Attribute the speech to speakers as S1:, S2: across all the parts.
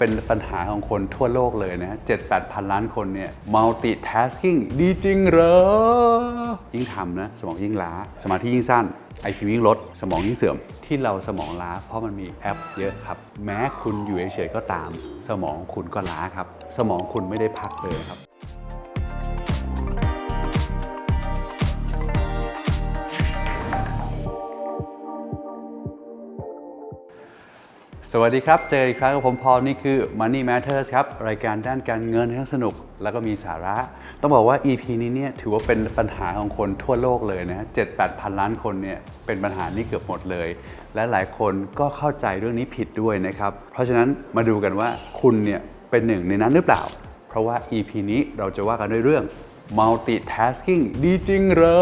S1: เป็นปัญหาของคนทั่วโลกเลยนะเจ็ดแปดพันล้านคนเนี่ย multitasking ดีจริงเหรอ ยิ่งทำนะ สมองยิ่งล้า สมาธิยิ่งสั้น ไอคิวยิ่งลด สมองยิ่งเสื่อม ที่เราสมองล้า เพราะมันมีแอปเยอะครับ แม้คุณอยู่เฉยๆก็ตาม สมองคุณก็ล้าครับ สมองคุณไม่ได้พักเลยครับ วัสดีครับ เจออีกครั้งกับผมพอลนี่คือ Money Matters ครับ รายการด้านการเงินทั้งสนุก แล้วก็มีสาระ ต้องบอกว่า EP นี้เนี่ยถือว่าเป็นปัญหาของคนทั่วโลกเลยนะเจ็ดแปดพันล้านคนเนี่ยเป็นปัญหานี้เกือบหมดเลย และหลายคนก็เข้าใจเรื่องนี้ผิดด้วยนะครับ เพราะฉะนั้นมาดูกันว่าคุณเนี่ยเป็นหนึ่งในนั้นหรือเปล่า เพราะว่า EP นี้เราจะว่ากันด้วยเรื่อง multitasking ดีจริงเหรอ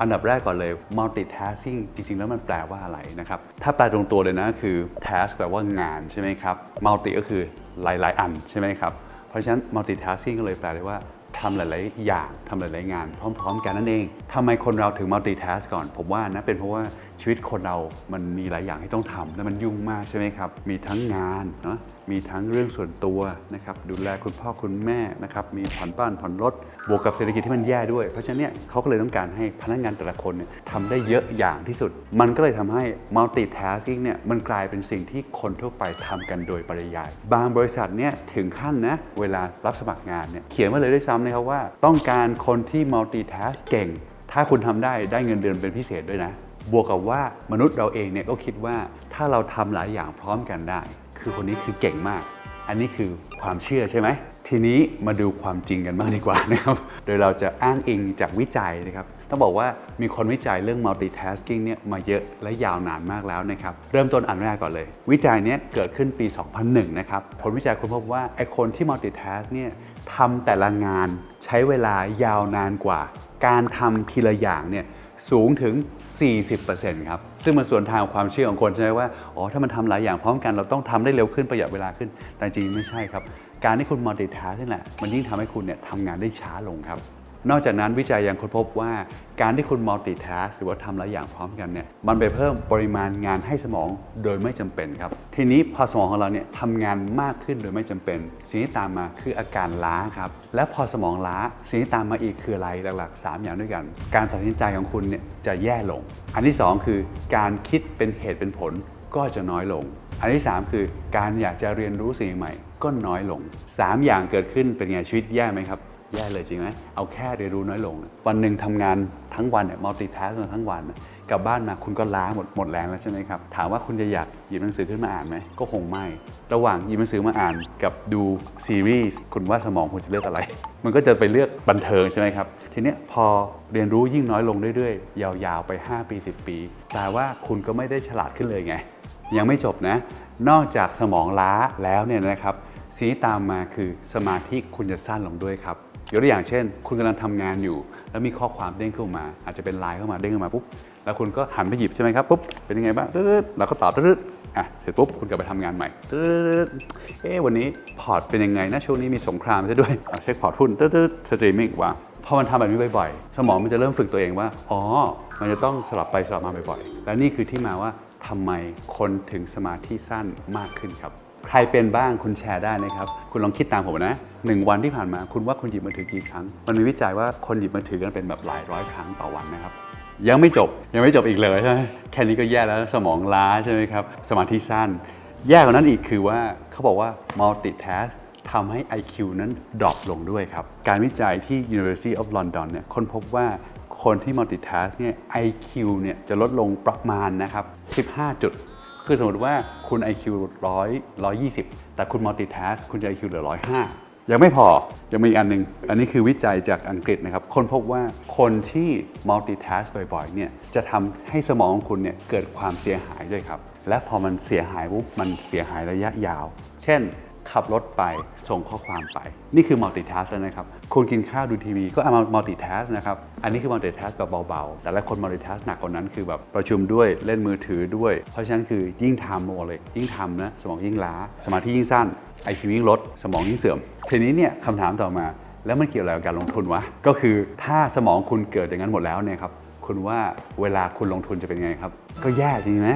S1: อันดับแรกก่อนเลย multitasking จริง ๆ แล้วมันแปลว่าอะไรนะครับ ถ้าแปลตรงตัวเลยนะคือ task แปลว่างานใช่ไหมครับ multi ก็คือหลาย ๆ อันใช่ไหมครับ เพราะฉะนั้น multitasking ก็เลยแปลได้ว่าทำหลาย ๆ อย่างทำหลาย ๆ งาน พร้อม ๆ กันนั่นเองทำไมคนเราถึง multitask ก่อน ผมว่านะเป็นเพราะว่า ชีวิตคนเรามันมีหลายอย่างที่ต้องทำและมันยุ่งมากใช่ไหมครับ มีทั้งงานเนาะมีทั้งเรื่องส่วนตัวนะครับดูแลคุณพ่อคุณแม่นะครับมีผ่อนบ้านผ่อนรถบวกกับเศรษฐกิจที่มันแย่ด้วย เพราะฉะนั้นเนี่ยเขาก็เลยต้องการให้พนักงานแต่ละคนเนี่ยทำได้เยอะอย่างที่สุด มันก็เลยทำให้ multitasking เนี่ยมันกลายเป็นสิ่งที่คนทั่วไปทำกันโดยปริยาย บางบริษัทเนี่ยถึงขั้นนะเวลารับสมัครงานเนี่ยเขียนไว้เลยด้วยซ้ำนะครับว่า ต้องการคนที่ multitask เก่งถ้าคุณทำได้ได้เงินเดือนเป็นพิเศษด้วยนะ บวกกับว่ามนุษย์เราเองเนี่ยก็คิดว่าถ้าเราทำหลายอย่างพร้อมกันได้ คือคนนี้คือเก่งมาก อันนี้คือความเชื่อใช่ไหม ทีนี้มาดูความจริงกันบ้างดีกว่านะครับ โดยเราจะอ้างอิงจากวิจัยนะครับ ต้องบอกว่ามีคนวิจัยเรื่อง multitasking เนี่ยมาเยอะและยาวนานมากแล้วนะครับ เริ่มต้นอันแรกก่อนเลย วิจัยเนี้ยเกิดขึ้นปี 2001 นะครับ ผลวิจัยค้นพบว่าไอคนที่ multitask เนี่ยทำแต่ละงานใช้เวลายาวนานกว่า การทำทีละอย่างเนี่ย สูงถึง 40%ครับ ซึ่งมันส่วนทางความเชื่อของคนใช่ไหมว่า อ๋อ ถ้ามันทำหลายอย่างพร้อมกัน เราต้องทำได้เร็วขึ้นประหยัดเวลาขึ้น แต่จริงไม่ใช่ครับ การที่คุณ multitask นี่แหละ มันยิ่งทำให้คุณเนี่ยทำงานได้ช้าลงครับ นอกจากนั้นวิจัยยังค้นพบว่าการที่คุณ multitask หรือว่าทำหลายอย่างพร้อมกันเนี่ยมันไปเพิ่มปริมาณงานให้สมองโดยไม่จำเป็นครับ ทีนี้พอสมองของเราเนี่ยทำงานมากขึ้นโดยไม่จำเป็น สิ่งที่ตามมาคืออาการล้าครับ และพอสมองล้าสิ่งที่ตามมาอีกคืออะไรหลักๆ 3 อย่างด้วยกัน การตัดสินใจของคุณเนี่ยจะแย่ลง อันที่ 2 คือการคิดเป็นเหตุเป็นผลก็จะน้อยลง อันที่ 3 คือการอยากจะเรียนรู้สิ่งใหม่ก็น้อยลง 3 อย่างเกิดขึ้นเป็นไงชีวิตแย่ไหมครับ แย่เลยจริงไหมเอาแค่เรียนรู้น้อยลง วันหนึ่งทำงานทั้งวันเนี่ยมัลติแทสมาทั้งวัน กลับบ้านมาคุณก็ล้าหมดหมดแรงแล้วใช่ไหมครับ ถามว่าคุณจะอยากหยิบหนังสือขึ้นมาอ่านไหม ก็คงไม่ ระหว่างหยิบหนังสือมาอ่านกับดูซีรีส์คุณว่าสมองคุณจะเลือกอะไร มันก็จะไปเลือกบันเทิงใช่ไหมครับ ทีนี้พอเรียนรู้ยิ่งน้อยลงเรื่อยๆ ยาวๆไป 5 ปี 10 ปีแต่ว่าคุณก็ไม่ได้ฉลาดขึ้นเลยไง ยังไม่จบนะ นอกจากสมองล้าแล้วเนี่ยนะครับสิ่งที่ตามมาคือสมาธิคุณจะสั้นลงด้วยครับ ยกตัวอย่างเช่น คุณกำลังทำงานอยู่ แล้วมีข้อความเด้งเข้ามา อาจจะเป็นไลน์เข้ามาเด้งเข้ามาปุ๊บแล้วคุณก็หันไปหยิบใช่ไหมครับปุ๊บเป็นยังไงบ้างตึ๊ดแล้วก็ตอบตึ๊ดอะเสร็จปุ๊บคุณกลับไปทำงานใหม่ตึ๊ดเอ๊วันนี้พอร์ตเป็นยังไงนะช่วงนี้มีสงครามซะด้วยอะเช็คพอร์ตหุ้นตึ๊ดสตรีมมิ่งวาพอมันทำแบบนี้บ่อยๆ สมองมันจะเริ่มฝึกตัวเองว่า อ๋อ มันจะต้องสลับไปสลับมาบ่อยๆ และนี่คือที่มาว่าทำไมคนถึงสมาธิสั้นมากขึ้นครับ ใครเป็นบ้างคุณแชร์ได้นะครับ คุณลองคิดตามผมนะหนึ่งวันที่ผ่านมาคุณว่าคุณหยิบมือถือกี่ครั้ง มันมีวิจัยว่าคนหยิบมือถือกันเป็นแบบหลายร้อยครั้งต่อวันนะครับยังไม่จบยังไม่จบอีกเลยใช่ไหมแค่นี้ก็แย่แล้วสมองล้าใช่ไหมครับสมาธิสั้น แย่กว่านั้นอีกคือว่าเขาบอกว่า multitask ทำให้ IQ นั้นดรอปลงด้วยครับ การวิจัยที่ University of London เนี่ยค้นพบว่าคนที่ multitask เนี่ย IQ เนี่ยจะลดลงประมาณนะครับ 15 จุด คือสมมติว่าคุณ IQ 100 120แต่คุณ multitask คุณจะ IQ เหลือ105ยังไม่พอ ยังมีอีกอันหนึงอันนี้คือวิจัยจากอังกฤษนะครับ คนพบว่าคนที่ multitask บ่อยๆ เนี่ย จะทำให้สมองของคุณเนี่ยเกิดความเสียหายด้วยครับ และพอมันเสียหายปุ๊บ มันเสียหายระยะยาว เช่น ขับรถไปส่งข้อความไป นี่คือ multitask แล้วนะครับคุณกินข้าวดูทีวีก็เอามา multitask นะครับอันนี้คือ multitask แบบเบาๆ แต่ละคน multitask หนักกว่านั้นคือแบบประชุมด้วยเล่นมือถือด้วย เพราะฉะนั้นคือยิ่งทำโมเลยยิ่งทำนะสมองยิ่งล้า สมาธิยิ่งสั้น IQ ยิ่งลดสมองยิ่งเสื่อมทีนี้เนี่ยคำถามต่อมาแล้วมันเกี่ยวอะไรกับการลงทุนวะก็คือถ้าสมองคุณเกิดอย่างนั้นหมดแล้วเนี่ยครับคุณว่าเวลาคุณลงทุนจะเป็นไงครับ ก็แย่จริงไหม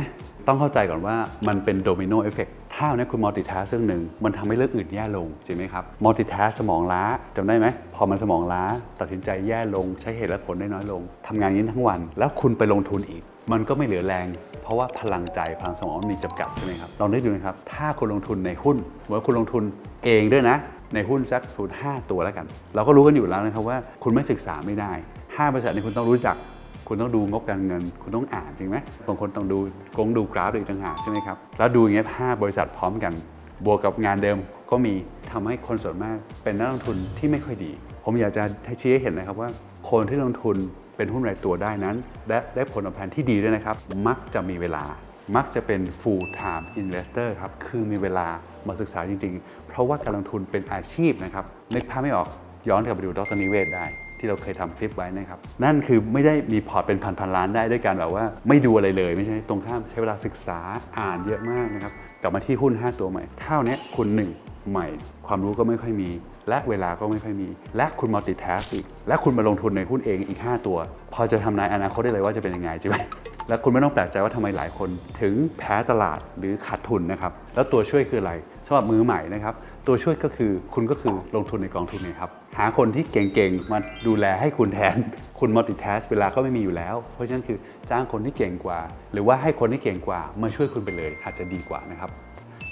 S1: ต้องเข้าใจก่อนว่ามันเป็นโดมิโนเอฟเฟกถ้าวันนี้คุณมัลติทัสเรื่องหนึ่งมันทำให้เรื่องอื่นแย่ลงจริงไหมครับมัลติทัสสมองล้าจำได้ไหม พอมันสมองล้า ตัดสินใจแย่ลง ใช้เหตุและผลได้น้อยลงทำงานนี้ทั้งวัน แล้วคุณไปลงทุนอีก มันก็ไม่เหลือแรง เพราะว่าพลังใจพลังสมองมีจำกัดใช่ไหมครับลองนึกดูนะครับ ถ้าคุณลงทุนในหุ้นสมมติว่าคุณลงทุนเองด้วยนะ ในหุ้นสักศูนย์ห้าตัวแล้วกัน เราก็รู้กันอยู่แล้วนะครับว่า คุณไม่ศึกษาไม่ได้ห้าบริษัทนี้คุณต้องรู้จัก คุณต้องดูงบการเงิน คุณต้องอ่านจริงไหมบางคนต้องดูกงดูกราฟอีกต่างหากใช่ไหมครับ แล้วดูอย่างเงี้ยห้าบริษัทพร้อมกัน บวกกับงานเดิมก็มีทำให้คนส่วนมากเป็นนักลงทุนที่ไม่ค่อยดี ผมอยากจะชี้ให้เห็นนะครับว่า คนที่ลงทุนเป็นหุ้นรายตัวได้นั้น และได้ผลตอบแทนที่ดีด้วยนะครับ มักจะมีเวลา มักจะเป็น full time investor ครับ คือมีเวลามาศึกษาจริง ๆ เพราะว่าการลงทุนเป็นอาชีพนะครับนึกภาพไม่ออกย้อนกลับไปดูดรนิเวศได้ ที่เราเคยทำคลิปไว้นะครับ นั่นคือไม่ได้มีพอร์ตเป็นพันพันๆล้านได้ด้วยการแบบว่าไม่ดูอะไรเลยไม่ใช่ตรงข้ามใช้เวลาศึกษาอ่านเยอะมากนะครับ กลับมาที่หุ้น 5 ตัวใหม่เท่านี้คุณหนึ่งใหม่ ความรู้ก็ไม่ค่อยมี และเวลาก็ไม่ค่อยมี และคุณมัลติแทสอีกและคุณมาลงทุนในหุ้นเองอีก 5 ตัว พอจะทำนายอนาคตได้เลยว่าจะเป็นยังไงใช่ไหม และคุณไม่ต้องแปลกใจว่าทำไมหลายคน ถึงแพ้ตลาดหรือขาดทุนนะครับ แล้วตัวช่วยคืออะไรสำหรับมือใหม่นะครับ ตัวช่วยก็คือคุณก็คือลงทุนในกองทุนนะครับ หาคนที่เก่งๆ มาดูแลให้คุณแทน คุณมัลติแทสเวลาก็ไม่มีอยู่แล้ว เพราะฉะนั้นคือจ้างคนที่เก่งกว่า หรือว่าให้คนที่เก่งกว่ามาช่วยคุณไปเลยอาจจะดีกว่านะครับ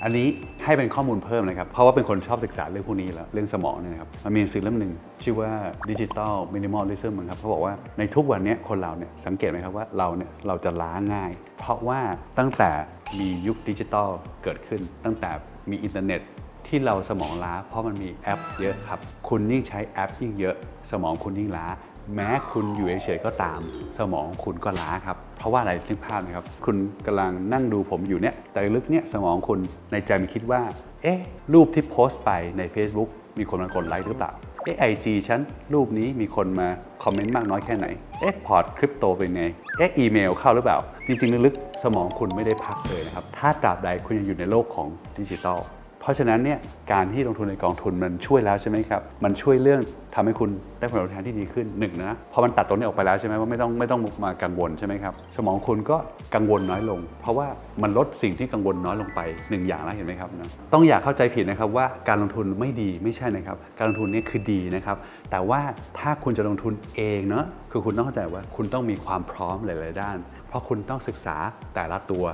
S1: อันนี้ให้เป็นข้อมูลเพิ่มนะครับ เพราะว่าเป็นคนชอบศึกษาเรื่องพวกนี้แล้ว เรื่องสมองเนี่ยนะครับ มันมีหนังสือเล่มหนึ่งชื่อว่า Digital Minimalism ครับเขาบอกว่าในทุกวันนี้คนเราเนี่ยสังเกตไหมครับว่าเราเนี่ยเราจะล้าง่าย เพราะว่าตั้งแต่มียุคดิจิตอลเกิดขึ้น ตั้งแต่มีอินเทอร์เน็ตที่เราสมองล้า เพราะมันมีแอปเยอะครับ คุณยิ่งใช้แอปยิ่งเยอะ สมองคุณยิ่งล้า แม้คุณอยู่เฉยๆก็ตาม สมองคุณก็ล้าครับ เพราะว่าอะไรนึกภาพนะครับ คุณกำลังนั่งดูผมอยู่เนี่ย แต่ลึกเนี่ยสมองคุณในใจมันคิดว่า เอ๊ะ รูปที่โพสต์ไปใน Facebook มีคนมากดไลค์หรือเปล่า เอ๊ะไอจีฉันรูปนี้มีคนมาคอมเมนต์มากน้อยแค่ไหน เอ๊ะพอร์ตคริปโตเป็นไง เอ๊ะอีเมลเข้าหรือเปล่า จริงๆ ลึกๆ สมองคุณไม่ได้พักเลยนะครับ ถ้าตราบใดคุณยังอยู่ในโลกของดิจิทัล ราะฉะนั้นเนี่ยการที่ลงทุนในกองทุนมันช่วยแล้วใช่ไหมครับ มันช่วยเรื่องทำให้คุณได้ผลตอบแทนที่ดีขึ้นหนึ่งนะพอมันตัดตรงนี้ออกไปแล้วใช่ไหมว่าไม่ต้องไม่ต้องมากังวลใช่ไหมครับสมองคุณก็กังวลน้อยลง เพราะว่ามันลดสิ่งที่กังวลน้อยลงไปหนึ่งอย่างแล้วเห็นไหมครับนะต้องอย่าเข้าใจผิดนะครับว่าการลงทุนไม่ดีไม่ใช่นะครับ การลงทุนเนี่ยคือดีนะครับแต่ว่าถ้าคุณจะลงทุนเองเนาะคือคุณต้องเข้าใจว่าคุณต้องมีความพร้อมหลาย ๆ ด้าน เพราะคุณต้องศึกษาแต่ละตัว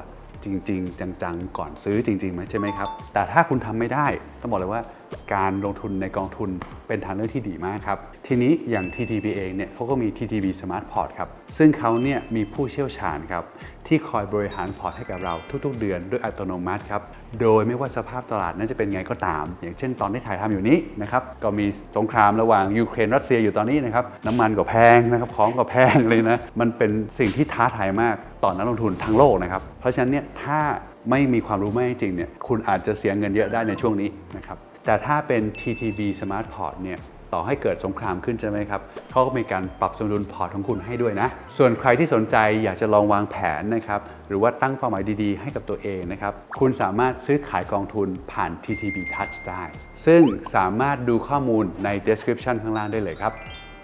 S1: จริง ๆ จังๆ ก่อนซื้อจริงๆไหมใช่ไหมครับ แต่ถ้าคุณทำไม่ได้ ต้องบอกเลยว่า การลงทุนในกองทุนเป็นทางเลือกที่ดีมากครับ ทีนี้อย่าง TTB เองเนี่ยเขาก็มี TTB Smart Port ครับ ซึ่งเขาเนี่ยมีผู้เชี่ยวชาญครับ ที่คอยบริหารพอร์ตให้กับเราทุกๆ เดือนด้วยอัตโนมัติครับ โดยไม่ว่าสภาพตลาดนั้นจะเป็นไงก็ตาม อย่างเช่นตอนที่ถ่ายทำอยู่นี้นะครับ ก็มีสงครามระหว่างยูเครนรัสเซียอยู่ตอนนี้นะครับ น้ำมันก็แพงนะครับ ของก็แพงเลยนะ มันเป็นสิ่งที่ท้าทายมากต่อนักลงทุนทั้งโลกนะครับ เพราะฉะนั้นเนี่ยถ้าไม่มีความรู้ไม่จริงเนี่ย คุณอาจจะเสียเงินเยอะได้ในช่วงนี้นะครับ แต่ถ้าเป็น TTB Smart Port เนี่ยต่อให้เกิดสงครามขึ้นใช่ไหมครับเขาก็มีการปรับสมดุลพอร์ตของคุณให้ด้วยนะ ส่วนใครที่สนใจอยากจะลองวางแผนนะครับ หรือว่าตั้งเป้าหมายดีๆ ให้กับตัวเองนะครับ คุณสามารถซื้อขายกองทุนผ่าน TTB Touch ได้ ซึ่งสามารถดูข้อมูลใน description ข้างล่างได้เลยครับ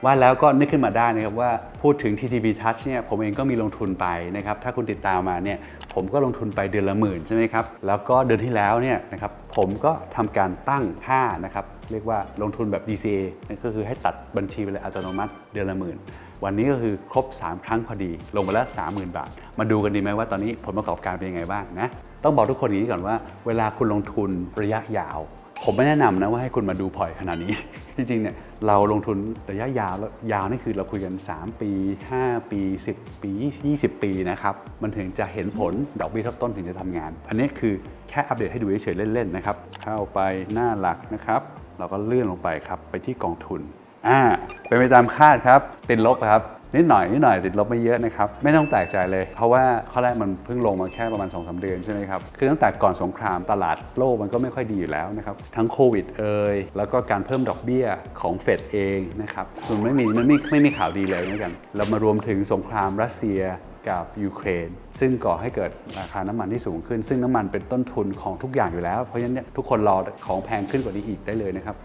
S1: ว่าแล้วก็นึกขึ้นมาได้นะครับว่าพูดถึง TTB Touch เนี่ยผมเองก็มีลงทุนไปนะครับถ้าคุณติดตามมาเนี่ยผมก็ลงทุนไปเดือนละหมื่นใช่ไหมครับแล้วก็เดือนที่แล้วเนี่ยนะครับผมก็ทำการตั้งค่านะครับเรียกว่าลงทุนแบบ DCA นั่นก็คือให้ตัดบัญชีไปเลยอัตโนมัติเดือนละหมื่นวันนี้ก็คือครบ 3 ครั้งพอดี ลงไปแล้ว 30,000 บาท มาดูกันดีไหมว่าตอนนี้ผลประกอบการเป็นยังไงบ้างนะต้องบอกทุกคนอย่างนี้ก่อนว่า เวลาคุณลงทุนระยะยาว ผมไม่แนะนำนะว่าให้คุณมาดูพอร์ตขนาดนี้ จริงๆเนี่ยเราลงทุนระยะยาวแล้วยาวนี่คือเราคุยกัน 3 ปี 5 ปี 10 ปี 20 ปีนะครับมันถึงจะเห็นผลดอกเบี้ยทบต้นถึงจะทำงาน อันนี้คือแค่อัปเดตให้ดูเฉยๆเล่นๆนะครับเข้าไปหน้าหลักนะครับเราก็เลื่อนลงไปครับไปที่กองทุนอ่าเป็นไปตามคาดครับติดลบครับ นิดหน่อยนิดหน่อยติดลบไม่เยอะนะครับไม่ต้องแปลกใจเลย เพราะว่าข้อแรกมันเพิ่งลงมาแค่ประมาณ2อสเดือนใช่ไหมครับคือตั้งแต่ก่อนสงครามตลาดโลกมันก็ไม่ค่อยดีอยู่แล้วนะครับทั้งโควิดเอ่ยแล้วก็การเพิ่มดอกเบี้ยของเฟดเองนะครับมันไม่มีมันไม่ไม่มีข่าวดีเลยเหมือนกันเรามารวมถึงสงครามรัสเซียกับยูเครน ซึ่งก่อให้เกิดราคาน้ำมันที่สูงขึ้น ซึ่งน้ำมันเป็นต้นทุนของทุกอย่างอยู่แล้ว เพราะฉะนั้นเนี่ยทุกคนรอของแพงขึ้นกว่านี้อีกได้เลยนะครับ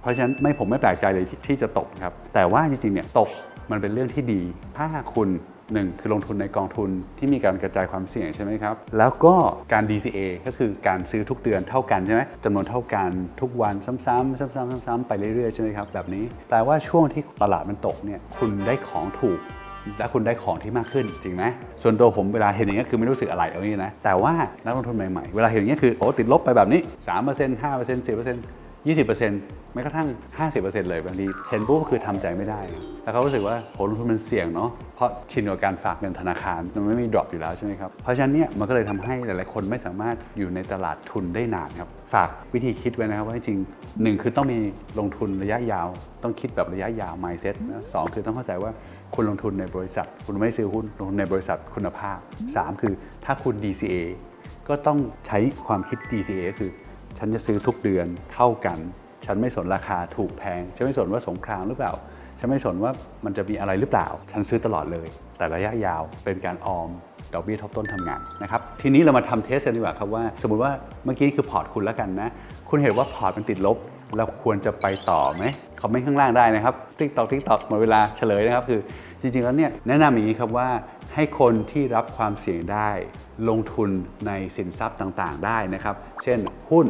S1: เพราะฉะนั้นไม่ผมไม่แปลกใจเลยที่ที่จะตกครับ แต่ว่าจริงๆเนี่ยตก มันเป็นเรื่องที่ดี ถ้าคุณหนึ่งคือลงทุนในกองทุนที่มีการกระจายความเสี่ยงใช่ไหมครับ แล้วก็การ DCA ก็คือการซื้อทุกเดือนเท่ากันใช่ไหมจำนวนเท่ากันทุกวันซ้ำๆซ้ำๆซ้ำๆไปเรื่อยๆใช่ไหมครับแบบนี้แปลว่าช่วงที่ตลาดมันตกเนี่ยคุณได้ของถูก และคุณได้ของที่มากขึ้นจริงไหมส่วนตัวผมเวลาเห็นอย่างนี้ยคือไม่รู้สึกอะไรเอางี้นะแต่ว่านักลงทุนใหม่ๆ เวลาเห็นอย่างนี้ยคือโอ้ติดลบไปแบบนี้3% 5% 10% 20%แม้กระทั่ง 50%เลยบางทีเห็นปุ๊บก็คือทำใจไม่ได้ แล้วเขารู้สึกว่าโหลงทุนมันเสี่ยงเนาะเพราะชินกับการฝากเงินธนาคารมันไม่มีดรอปอยู่แล้วใช่ไหมครับเพราะฉะนั้นเนี่ยมันก็เลยทำให้หลาย ๆ คนไม่สามารถอยู่ในตลาดทุนได้นานครับฝากวิธีคิดไว้นะครับว่าจริงหนึ่งคือต้องมีลงทุนระยะยาว ต้องคิดแบบระยะยาว mindset นะสองคือต้องเข้าใจว่าคุณลงทุนในบริษัท คุณไม่ซื้อหุ้นลงทุนในบริษัทคุณภาพสามคือถ้าคุณ DCA ก็ต้องใช้ความคิด DCA ก็คือ ฉันจะซื้อทุกเดือนเท่ากัน ฉันไม่สนราคาถูกแพง ฉันไม่สนว่าสงครามหรือเปล่า ฉันไม่สนว่ามันจะมีอะไรหรือเปล่า ฉันซื้อตลอดเลย แต่ระยะยาวเป็นการออมดอกเบี้ยทบต้นทำงานนะครับ ทีนี้เรามาทำเทสกันดีกว่าครับว่า สมมุติว่าเมื่อกี้คือพอร์ตคุณแล้วกันนะ คุณเห็นว่าพอร์ตมันติดลบ เราควรจะไปต่อไหมคอมเมนต์ข้างล่างได้นะครับติ๊กตอกติ๊กตอกหมดเวลาเฉลยนะครับ คือจริงๆแล้วเนี่ยแนะนำอย่างนี้ครับว่าให้คนที่รับความเสี่ยงได้ ลงทุนในสินทรัพย์ต่างๆ ได้นะครับ เช่นหุ้น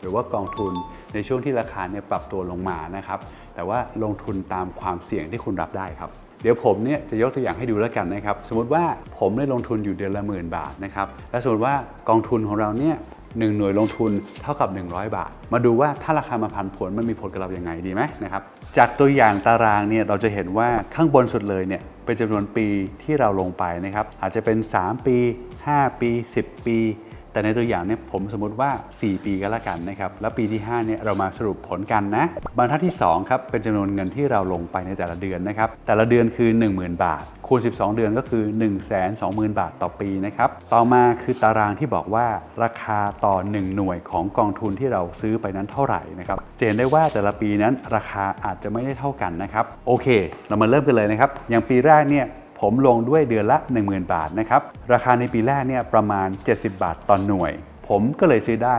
S1: หรือว่ากองทุนในช่วงที่ราคาเนี่ยปรับตัวลงมานะครับ แต่ว่าลงทุนตามความเสี่ยงที่คุณรับได้ครับ เดี๋ยวผมเนี่ยจะยกตัวอย่างให้ดูแล้วกันนะครับ สมมติว่าผมได้ลงทุนอยู่เดือนละหมื่นบาทนะครับ และสมมติว่ากองทุนของเราเนี่ยหนึ่งหน่วยลงทุนเท่ากับ 100 บาท มาดูว่าถ้าราคามาพันผลมันมีผลกับเราอย่างไงดีไหมนะครับ จากตัวอย่างตารางเนี่ยเราจะเห็นว่าข้างบนสุดเลยเนี่ยเป็นจำนวนปีที่เราลงไปนะครับอาจจะเป็น 3 ปี 5 ปี 10 ปี แต่ในตัวอย่างเนี่ยผมสมมติว่า 4 ปีก็แล้วกันนะครับ แล้วปีที่5เนี่ยเรามาสรุปผลกันนะบรรทัดที่2ครับเป็นจำนวนเงินที่เราลงไปในแต่ละเดือนนะครับ แต่ละเดือนคือ 10,000 บาท คูณ 12 เดือนก็คือ 1 2 0 0 0 0 บาทต่อปีนะครับ ต่อมาคือตารางที่บอกว่าราคาต่อ 1 หน่วยของกองทุนที่เราซื้อไปนั้นเท่าไหร่นะครับเห็นได้ว่าแต่ละปีนั้นราคาอาจจะไม่ได้เท่ากันนะครับโอเค เรามาเริ่มกันเลยนะครับอย่างปีแรกเนี่ย ผมลงด้วยเดือนละ 10,000 บาทนะครับ ราคาในปีแรกเนี่ยประมาณ 70 บาทต่อหน่วย ผมก็เลยซื้อได้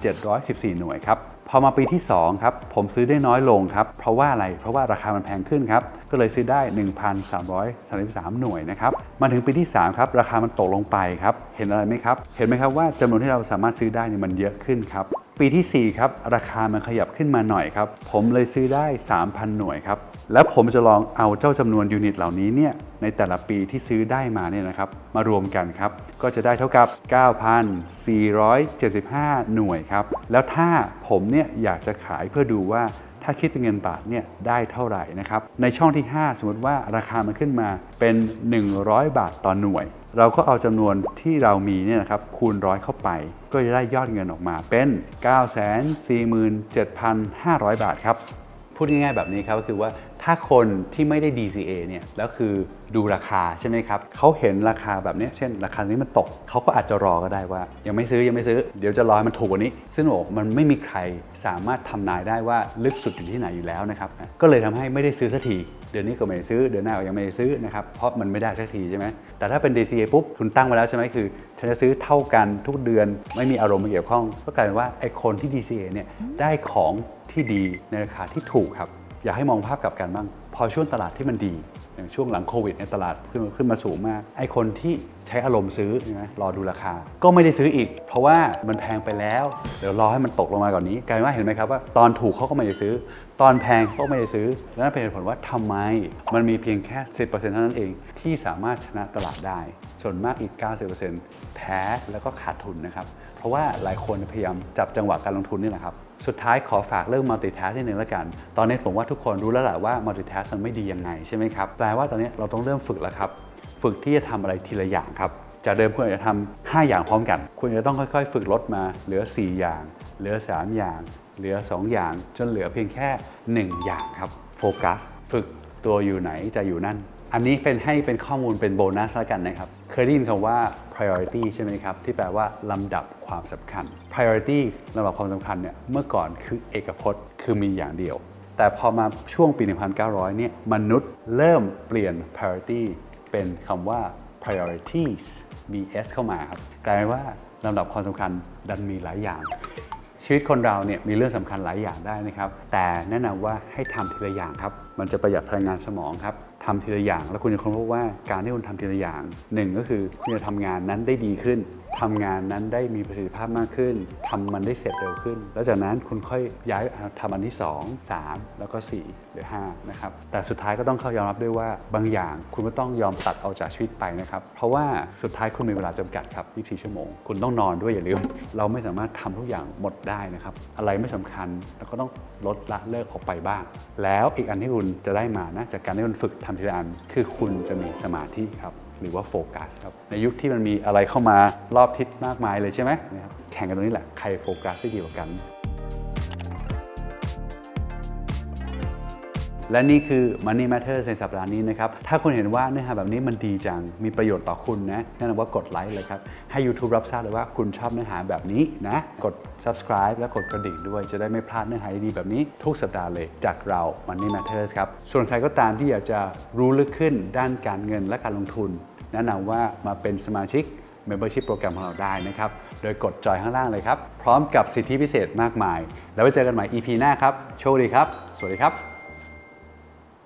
S1: 1,714 หน่วยครับ พอมาปีที่2ครับผมซื้อได้น้อยลงครับ เพราะว่าอะไร เพราะว่าราคามันแพงขึ้นครับ ก็เลยซื้อได้ 1,333 หน่วยนะครับมาถึงปีที่ 3 ครับ ราคามันตกลงไปครับ เห็นอะไรไหมครับ เห็นไหมครับว่าจำนวนที่เราสามารถซื้อได้เนี่ยมันเยอะขึ้นครับ ปีที่ 4 ครับ ราคามันขยับขึ้นมาหน่อยครับ ผมเลยซื้อได้ 3,000 หน่วยครับ แล้วผมจะลองเอาเจ้าจำนวนยูนิตเหล่านี้เนี่ยในแต่ละปีที่ซื้อได้มาเนี่ยนะครับมารวมกันครับ ก็จะได้เท่ากับ 9,475 หน่วยครับ แล้วถ้าผมเนี่ยอยากจะขายเพื่อดูว่า ถ้าคิดเป็นเงินบาทเนี่ยได้เท่าไหร่นะครับ ในช่องที่ 5 สมมติว่าราคามันขึ้นมาเป็น 100 บาทต่อหน่วย เราก็เอาจำนวนที่เรามีเนี่ยนะครับคูณร้อยเข้าไป ก็จะได้ยอดเงินออกมาเป็น 947,500 บาทครับ พูดง่ายๆแบบนี้ครับก็คือว่า ถ้าคนที่ไม่ได้ DCA เนี่ยแล้วคือดูราคาใช่ไหมครับเขาเห็นราคาแบบนี้เช่น ราคานี้มันตกเขาก็อาจจะรอก็ได้ว่า ยังไม่ซื้อยังไม่ซื้อ เดี๋ยวจะรอให้มันถูกกว่านี้ ซึ่งโอ้มันไม่มีใครสามารถทำนายได้ว่าลึกสุดอยู่ที่ไหนอยู่แล้วนะครับก็เลยทำให้ไม่ได้ซื้อสักทีเดือนนี้ก็ไม่ได้ซื้อเดือนหน้าก็ยังไม่ได้ซื้อนะครับเพราะมันไม่ได้สักทีใช่ไหมแต่ถ้าเป็น DCA ปุ๊บคุณตั้งไว้แล้วใช่ไหมคือฉันจะซื้อเท่ากันทุกเดือนไม่มีอารมณ์มาเกี่ยวข้อง ก็กลายเป็นว่าไอ้คนที่ DCA เนี่ยได้ของที่ดีในราคาที่ถูกครับ อยากให้มองภาพกลับกันบ้าง พอช่วงตลาดที่มันดี อย่างช่วงหลังโควิดในยตลาดขึ้นมาขึ้นมาสูงมาก ไอ้คนที่ใช้อารมณ์ซื้อใช่ไหมรอดูราคา ก็ไม่ได้ซื้ออีก เพราะว่ามันแพงไปแล้ว เดี๋ยวรอให้มันตกลงมาก่อนนี้ กลายว่าเห็นไหมครับว่าตอนถูกเขาก็ไม่ได้ซื้อ ตอนแพงเขาก็ไม่ได้ซื้อ และนั่นเป็นเหตุผลว่าทำไม มันมีเพียงแค่ 10%เท่านั้นเองที่สามารถชนะตลาดได้ ส่วนมากอีก 90%แพ้แล้วก็ขาดทุนนะครับ เพราะว่าหลายคนพยายามจับจังหวะการลงทุนนี่แหละครับ สุดท้ายขอฝากเรื่อง multitask นิดนึงแล้วกัน ตอนนี้ผมว่าทุกคนรู้แล้วแหละว่า multitask มันไม่ดียังไงใช่ไหมครับ แปลว่าตอนนี้เราต้องเริ่มฝึกแล้วครับ ฝึกที่จะทำอะไรทีละอย่างครับ จากเดิมคุณอาจจะทำ5อย่างพร้อมกัน คุณจะต้องค่อยๆ ฝึกลดมาเหลือ 4 อย่าง เหลือ 3 อย่าง เหลือ 2 อย่าง จนเหลือเพียงแค่ 1 อย่างครับ โฟกัส ฝึกตัวอยู่ไหนจะอยู่นั่น อันนี้เป็นให้เป็นข้อมูลเป็นโบนัสแล้วกันนะครับ เคยได้ยินคำว่า priority ใช่ไหมครับ ที่แปลว่าลำดับความสำคัญ priority ลำดับความสำคัญเนี่ยเมื่อก่อนคือเอกพจน์คือมีอย่างเดียว แต่พอมาช่วงปี 1900 เนี่ยมนุษย์เริ่มเปลี่ยน priority เป็นคำว่า priorities bs เข้ามาครับกลายเป็นว่าลำดับความสำคัญดันมีหลายอย่าง ชีวิตคนเราเนี่ยมีเรื่องสำคัญหลายอย่างได้นะครับ แต่แนะนำว่าให้ทำทีละอย่างครับ มันจะประหยัดพลังงานสมองครับ ทำทีละอย่าง แล้วคุณจะค้นพบว่าการที่คุณทำทีละอย่างหนึ่งก็คือคุณจะทำงานนั้นได้ดีขึ้นทำงานนั้นได้มีประสิทธิภาพมากขึ้นทำมันได้เสร็จเร็วขึ้น แล้วจากนั้นคุณค่อยย้ายทำอันที่ 2 3 แล้วก็ 4 หรือ5นะครับแต่สุดท้ายก็ต้องเข้ายอมรับด้วยว่าบางอย่างคุณก็ต้องยอมตัดเอาจากชีวิตไปนะครับเพราะว่าสุดท้ายคุณมีเวลาจำกัดครับ24ชั่วโมง คุณต้องนอนด้วยอย่าลืมเราไม่สามารถทำทุกอย่างหมดได้นะครับอะไรไม่สำคัญแล้วก็ต้องลดละเลิกออกไปบ้าง แล้วอีกอันที่คุณจะได้มานะจากการที่คุณฝึกทำทีละอัน คือคุณจะมีสมาธิครับ หรือว่าโฟกัสครับ ในยุคที่มันมีอะไรเข้ามารอบทิศมากมายเลยใช่ไหมนะครับแข่งกันตรงนี้แหละ ใครโฟกัสได้ดีกว่ากัน และนี่คือ Money Matters ในสัปดาห์นี้นะครับ ถ้าคุณเห็นว่าเนื้อหาแบบนี้มันดีจัง มีประโยชน์ต่อคุณนะแนะนำว่ากดไลค์เลยครับ ให้ YouTube รับทราบเลยว่าคุณชอบเนื้อหาแบบนี้นะ กด subscribe และกดกระดิ่งด้วยจะได้ไม่พลาดเนื้อหาดีๆแบบนี้ ทุกสัปดาห์เลยจากเรา Money Matters ครับ ส่วนใครก็ตามที่อยากจะรู้ลึกขึ้นด้านการเงินและการลงทุน แนะนำว่ามาเป็นสมาชิก Membership โปรแกรมของเราได้นะครับ โดยกดจอยข้างล่างเลยครับ พร้อมกับสิทธิพิเศษมากมาย แล้วไว้เจอกันใหม่ EP หน้าครับ โชคดีครับ สวัสดีครับ